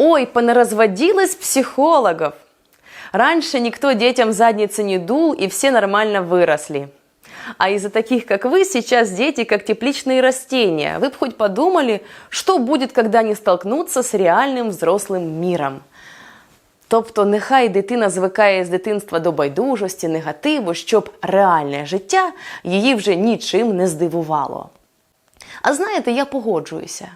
Ой, понаразводилось психологов. Раньше никто детям задницы не дул, и все нормально выросли. А из-за таких, как вы, сейчас дети как тепличные растения. Вы бы хоть подумали, что будет, когда они столкнутся с реальним взрослим міром. Тобто, нехай дитина звикає з дитинства до байдужості, негативу, щоб реальне життя її вже нічим не здивувало. А знаєте, я погоджуюся.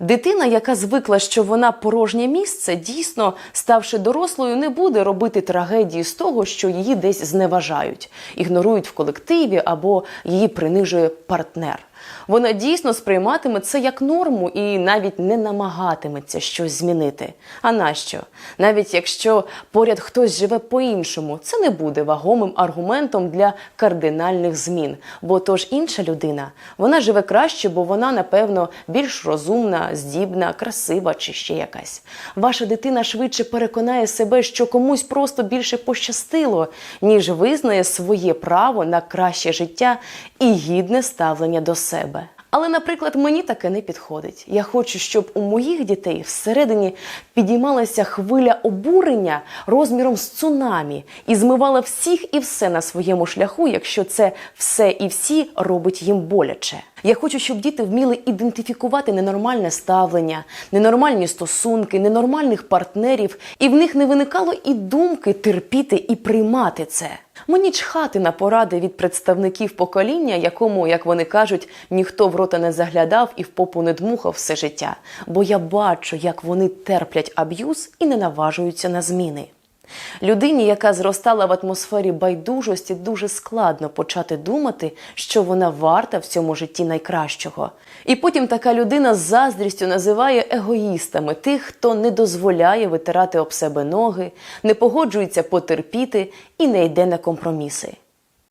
Дитина, яка звикла, що вона порожнє місце, дійсно, ставши дорослою, не буде робити трагедії з того, що її десь зневажають, ігнорують в колективі або її принижує партнер. Вона дійсно сприйматиме це як норму і навіть не намагатиметься щось змінити. А нащо? Навіть якщо поряд хтось живе по-іншому, це не буде вагомим аргументом для кардинальних змін. Бо тож інша людина вона живе краще, бо вона, напевно, більш розумна, здібна, красива чи ще якась. Ваша дитина швидше переконає себе, що комусь просто більше пощастило, ніж визнає своє право на краще життя і гідне ставлення до себе. Але, наприклад, мені таке не підходить. Я хочу, щоб у моїх дітей всередині підіймалася хвиля обурення розміром з цунамі і змивала всіх і все на своєму шляху, якщо це все і всі робить їм боляче. Я хочу, щоб діти вміли ідентифікувати ненормальне ставлення, ненормальні стосунки, ненормальних партнерів, і в них не виникало і думки терпіти і приймати це. Мені чхати на поради від представників покоління, якому, як вони кажуть, ніхто в рота не заглядав і в попу не дмухав все життя. Бо я бачу, як вони терплять аб'юз і не наважуються на зміни. Людині, яка зростала в атмосфері байдужості, дуже складно почати думати, що вона варта в цьому житті найкращого. І потім така людина з заздрістю називає егоїстами тих, хто не дозволяє витирати об себе ноги, не погоджується потерпіти і не йде на компроміси.